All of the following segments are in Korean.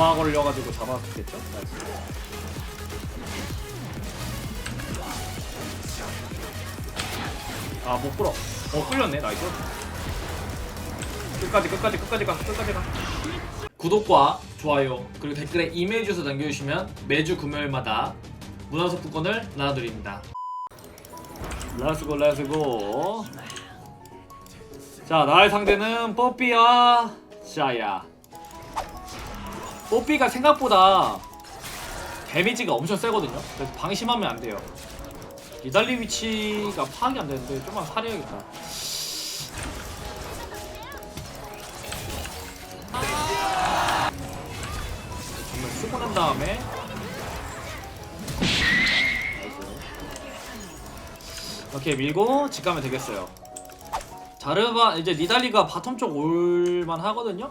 점화 걸려가지고 잡았겠죠? 아, 못 끌어. 어, 끌렸네. 나이스. 끝까지, 끝까지, 끝까지 가. 끝까지 가. 구독과 좋아요, 그리고 댓글에 이메일 주소 남겨주시면 매주 금요일마다 문화소품권을 나눠드립니다. 렛츠고, 렛츠고. 자, 나의 상대는 뽀삐와 샤야. 뽀삐가 생각보다 데미지가 엄청 세거든요. 그래서 방심하면 안 돼요. 니달리 위치가 파악이 안 되는데 좀만 사려야겠다. 정말 쓰고 난 다음에. 이렇게 밀고 집 가면 되겠어요. 자르바 이제 니달리가 바텀 쪽 올만 하거든요.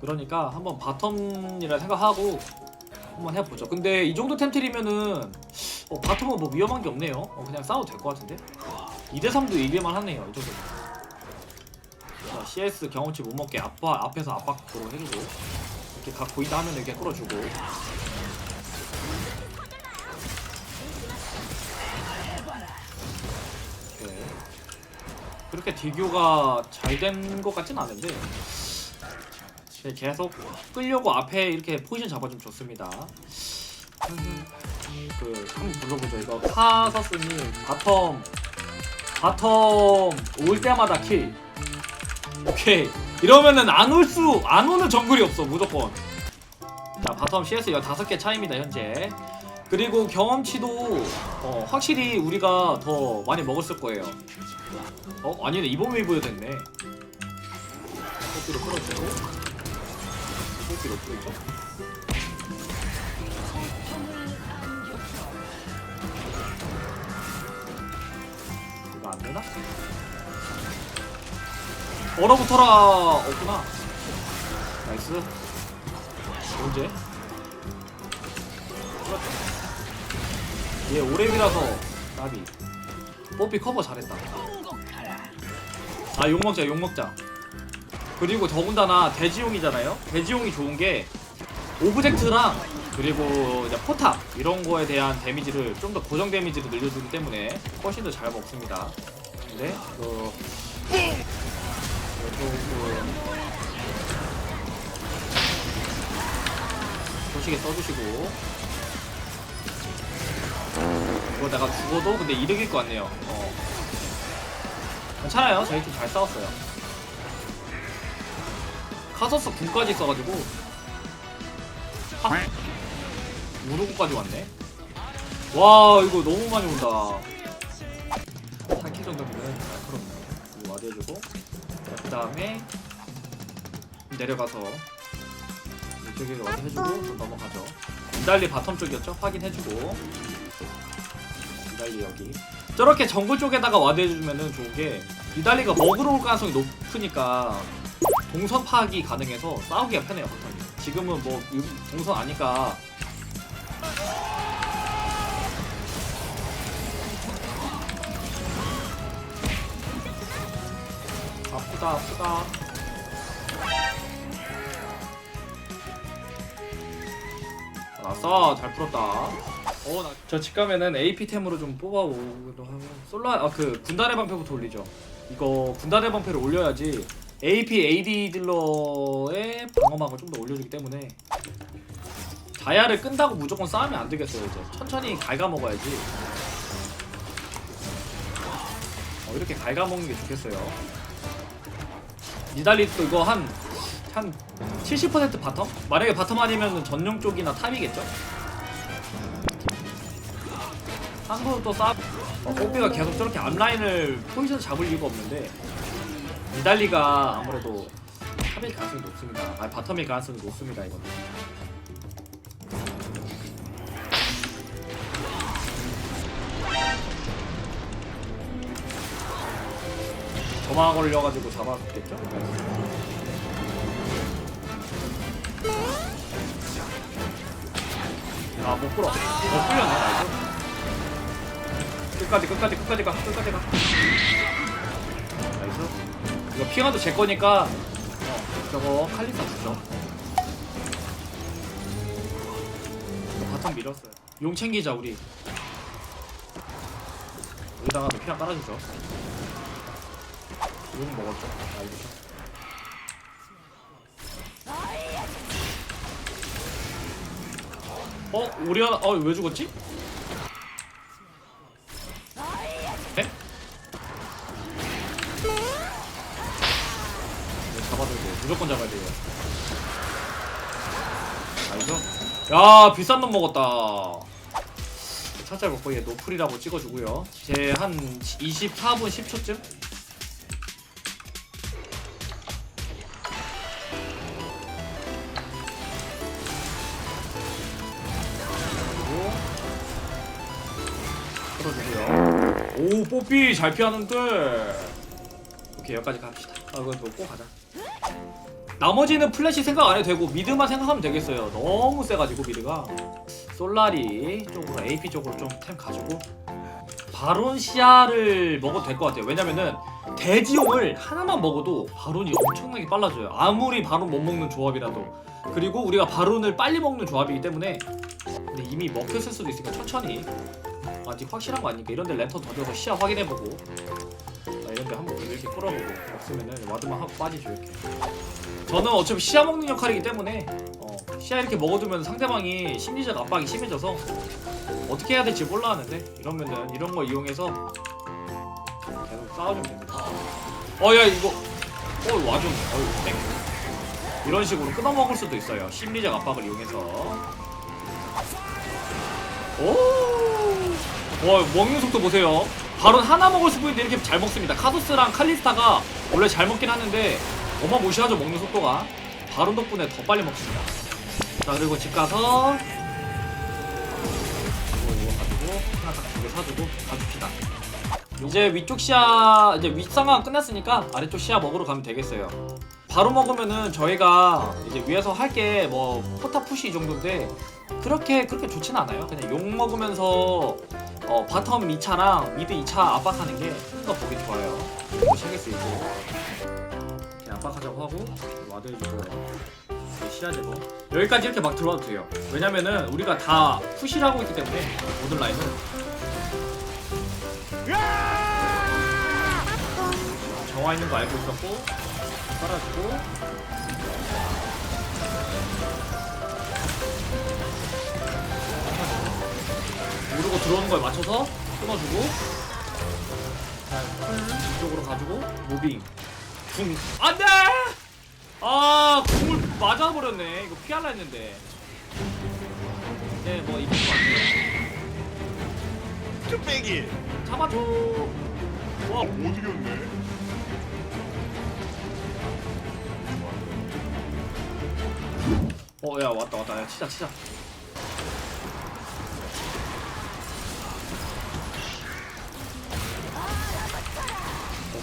그러니까 한번 바텀이라 생각하고 한번 해보죠. 근데 이 정도 템트리면은 어, 바텀은 뭐 위험한 게 없네요. 어, 그냥 싸워도 될 것 같은데. 2대3도 이길만 하네요. 이 정도. 자, CS 경험치 못 먹게 앞, 앞에서 압박으로 해주고 이렇게 각 보인다 하면 이렇게 끌어주고 오케이. 그렇게 딜교가 잘 된 것 같진 않은데 네, 계속 끌려고 앞에 이렇게 포지션 잡아주면 좋습니다. 그 한번 불러보죠. 이거 카서스님 바텀 바텀 올 때마다 킬. 오케이 이러면은 안 올 수 안 오는 정글이 없어 무조건. 자 바텀 CS 15개 차입니다 현재. 그리고 경험치도 어, 확실히 우리가 더 많이 먹었을 거예요. 어 아니네 이번 웨이브에 됐네. 코피로 끌어주고. 코피로 끌죠. 이거 안 되나? 얼어붙어라 없구나. 나이스. 언제? 얘 오랩이라서 나비. 뽀삐 커버 잘했다. 아 욕먹자 욕먹자. 그리고 더군다나 대지용이잖아요. 대지용이 좋은 게 오브젝트랑 그리고 이제 포탑 이런 거에 대한 데미지를 좀 더 고정 데미지를 늘려주기 때문에 훨씬 더 잘 먹습니다. 근데 그 조금 소식에 써주시고 이거다가 죽어도 근데 이득일 것 같네요. 어. 괜찮아요. 저희 팀 잘 싸웠어요. 카서스 군까지 써가지고 아, 우르고까지 왔네. 와 이거 너무 많이 온다. 4킬 정도면 그럼 이거 와드해주고 그 다음에 내려가서 이쪽에 와드 해주고 또 넘어가죠. 이달리 바텀 쪽이었죠? 확인해주고 이달리 여기 저렇게 정글 쪽에다가 와드 해주면은 좋은 게 이달리가 먹으러 올 가능성이 높으니까 동선 파악이 가능해서 싸우기가 편해요 바텀이. 지금은 뭐 여기 동선 아니까. 아프다 아프다. 알았어. 잘 풀었다. 어나 저집 가면은 AP템으로 좀 뽑아오기도 하고 솔라 아 그 군단의 방패부터 올리죠. 이거 군단의 방패를 올려야지 AP AD 딜러의 방어막을 좀 더 올려주기 때문에 자야를 끈다고 무조건 싸우면 안 되겠어요 이제 천천히 갉아먹어야지 어, 이렇게 갉아먹는 게 좋겠어요 니달리 또 이거 한 한 70% 바텀? 만약에 바텀 아니면 전용 쪽이나 탑이겠죠? 한국은 또 싸, 어, 뽀삐가 계속 저렇게 앞라인을 포지션 잡을 이유가 없는데 니달리가 아무래도 탑일 가능성이 높습니다. 아 바텀일 가능성이 높습니다 이거는. 점화 걸려가지고 잡았겠죠? 아못 끌어. 못 끌렸네. 끝까지 끝까지 끝까지 가 끝까지 가. 이거 핑하도 제 거니까 어, 저거 칼리사 주죠. 바텀 밀었어요. 용 챙기자 우리. 여기다가 피랑 깔아주죠. 용 먹었죠. 알겠죠. 어? 오리아나 어왜 죽었지? 야 비싼 놈 먹었다 살짝 먹고 얘 노플이라고 찍어주고요 제 한 24분 10초쯤? 풀어주고요. 오 뽀삐 잘 피하는데. 오케이 여기까지 갑시다. 아 이거 놓고 가자. 나머지는 플래시 생각 안 해도 되고 미드만 생각하면 되겠어요. 너무 세가지고 미드가. 솔라리 쪽으로 AP 쪽으로 좀 템 가지고 바론 시야를 먹어도 될 것 같아요. 왜냐면은 대지용을 하나만 먹어도 바론이 엄청나게 빨라져요. 아무리 바론 못 먹는 조합이라도. 그리고 우리가 바론을 빨리 먹는 조합이기 때문에 근데 이미 먹혔을 수도 있으니까 천천히 아직 확실한 거 아니니까 이런데 랜턴 던져서 시야 확인해보고 아, 이렇게 끌어보고 없으면은 와드만 하고 빠지죠 이렇게. 저는 어차피 시야 먹는 역할이기 때문에 어, 시야 이렇게 먹어두면 상대방이 심리적 압박이 심해져서 어떻게 해야 될지 몰라 하는데 이러면은 이런 걸 이용해서 계속 싸워주면 됩니다. 어야 이거. 어 와줬네 어이 땡 이런 식으로 끊어먹을 수도 있어요. 심리적 압박을 이용해서. 오! 와 먹는 속도 보세요. 바로 하나 먹을 수 있는데 이렇게 잘 먹습니다. 카도스랑 칼리스타가 원래 잘 먹긴 하는데 어마무시하죠 먹는 속도가. 바론 덕분에 더 빨리 먹습니다. 자 그리고 집 가서 이거 이거 가지고 하나 딱두개 사주고 가줍시다. 이제 위쪽 시야 이제 윗상황 끝났으니까 아래쪽 시야 먹으러 가면 되겠어요. 바로 먹으면은 저희가 이제 위에서 할 게 뭐 포타 푸시 이 정도인데 그렇게 그렇게 좋진 않아요. 그냥 욕 먹으면서 어, 바텀 2차랑 미드 2차 압박하는 게 뭔가 보기 좋아요. 이거 챙길 수 있고 이렇게 압박하자고 하고 와드 해주고 시야 제거 여기까지 이렇게 막 들어와도 돼요. 왜냐면은 우리가 다 푸시를 하고 있기 때문에 모든 라인은 정화 있는 거 알고 있었고 깔아주고 모르고 들어오는 거에 맞춰서 끊어주고. 자, 이쪽으로 가지고 무빙. 궁. 안돼! 아 궁을 맞아버렸네. 이거 피할라 했는데. 네뭐 이긴 거 같아요. 쭈빼기. 잡아줘. 와 못 이겼네. 어, 야, 왔다, 왔다. 야, 치자, 치자.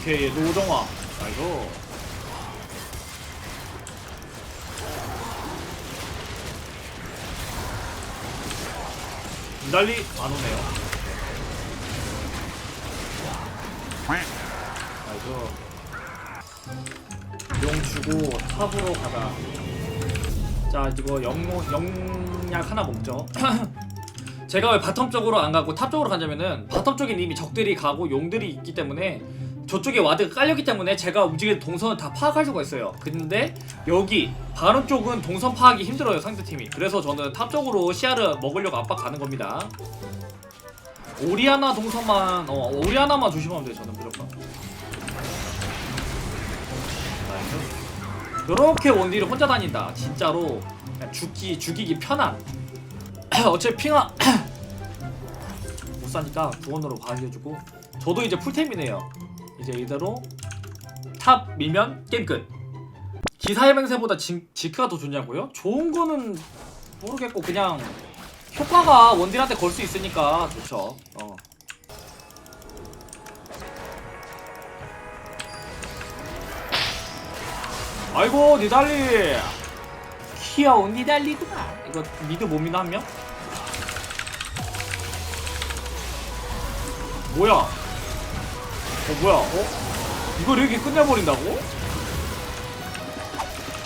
오케이, 노정화. 아이고. 이달리 안 오네요. 아이고. 용 주고 탑으로 가다. 자 이거 영, 영약 하나 먹죠 제가 왜 바텀 쪽으로 안 가고 탑 쪽으로 가냐면은 바텀 쪽에 이미 적들이 가고 용들이 있기 때문에 저쪽에 와드가 깔렸기 때문에 제가 움직이는 동선을 다 파악할 수가 있어요. 근데 여기 바론 쪽은 동선 파악이 힘들어요 상대팀이. 그래서 저는 탑 쪽으로 시야를 먹으려고 압박 가는 겁니다. 오리아나 동선만 어 오리아나만 조심하면 돼요 저는 무조건. 나이스. 요렇게 원딜을 혼자 다닌다. 진짜로 죽기 죽이기 편한. 어차피 핑하 못 사니까 구원으로 관리해주고. 저도 이제 풀템이네요 이제 이대로 탑 밀면 게임 끝 기사의 맹세보다 지, 지크가 더 좋냐고요? 좋은 거는 모르겠고 그냥 효과가 원딜한테 걸 수 있으니까 좋죠 어. 아이고 니달리 귀여운 니달리구나 이거 미드 못 미나 한 명? 뭐야 어 뭐야 어? 이걸 이렇게 끝내버린다고?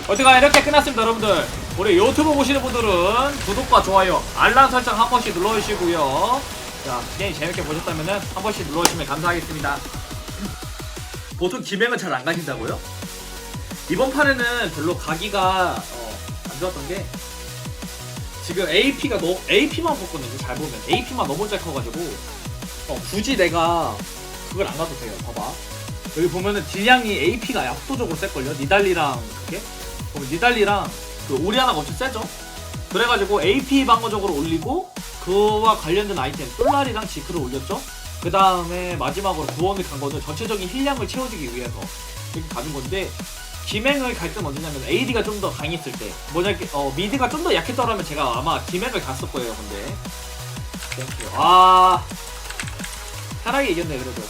어쨌든 이렇게 끝났습니다 여러분들 우리 유튜브 보시는 분들은 구독과 좋아요, 알람 설정 한 번씩 눌러주시고요. 자, 게임 재밌게 보셨다면 한 번씩 눌러주시면 감사하겠습니다. 보통 기맹은 잘 안 가신다고요? 이번 판에는 별로 가기가 어, 안 좋았던 게 지금 AP가 너무 AP만 뽑거든요. 잘 보면 AP만 너무 잘 커가지고 어, 굳이 내가 그걸 안 가도 돼요. 봐봐. 여기 보면은 딜량이 AP가 압도적으로 셀걸요. 니달리랑 그게 그럼 니달리랑 그 오리아나가 엄청 세죠. 그래가지고 AP 방어적으로 올리고 그와 관련된 아이템 솔라리랑 지크를 올렸죠. 그 다음에 마지막으로 구원을 간 거는 전체적인 힐량을 채워주기 위해서 이렇게 가는 건데 김행을 갈 때는 언제냐면 AD가 좀 더 강했을 때 뭐냐 어 미드가 좀 더 약했더라면 제가 아마 김행을 갔을 거예요 근데 땡큐 아 편하게 이겼네 그래도